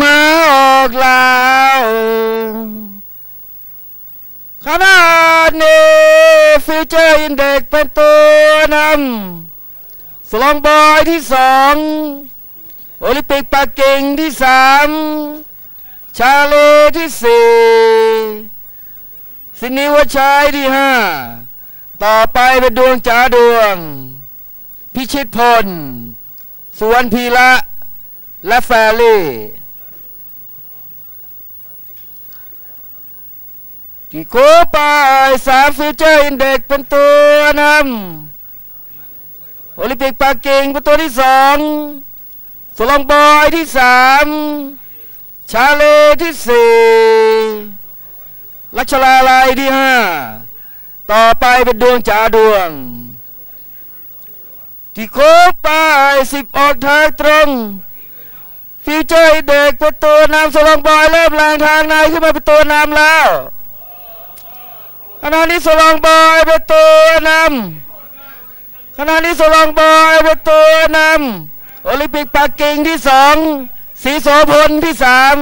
มาออกแล้วขณะนี้ฟิวเจอร์อินเด็กเป็นตัวนำสลองบอยที่สองโอลิมปิกปักกิ่งที่สามชาเลที่สี่สินิวชัยที่ห้าต่อไปเป็นดวงจ๋าดวง พิชิตพล สวนพีละ และแฟรี่ ที่โคไปสามฟิวเจอร์อินเด็กเป็นตัวนำโอลิมปิกปักกิ่งเป็นตัวที่สองสลองบอยที่สามชาเลที่สี่ลัชลาลายที่ห้าต่อไปเป็นดวงจ๋าดวง ที่โคไปสิบออกทางตรงฟิวเจอร์เด็กเป็นตัวนำสลองบอยเริ่มแรงทางในขึ้นมาเป็นตัวนำแล้ว ณะนี้สลองบอยเป็นตันนำขณะนี้สลองบอยเป็นตันนำโอลิมปิกปักกิ่งที่สองสีโสพลที่สาม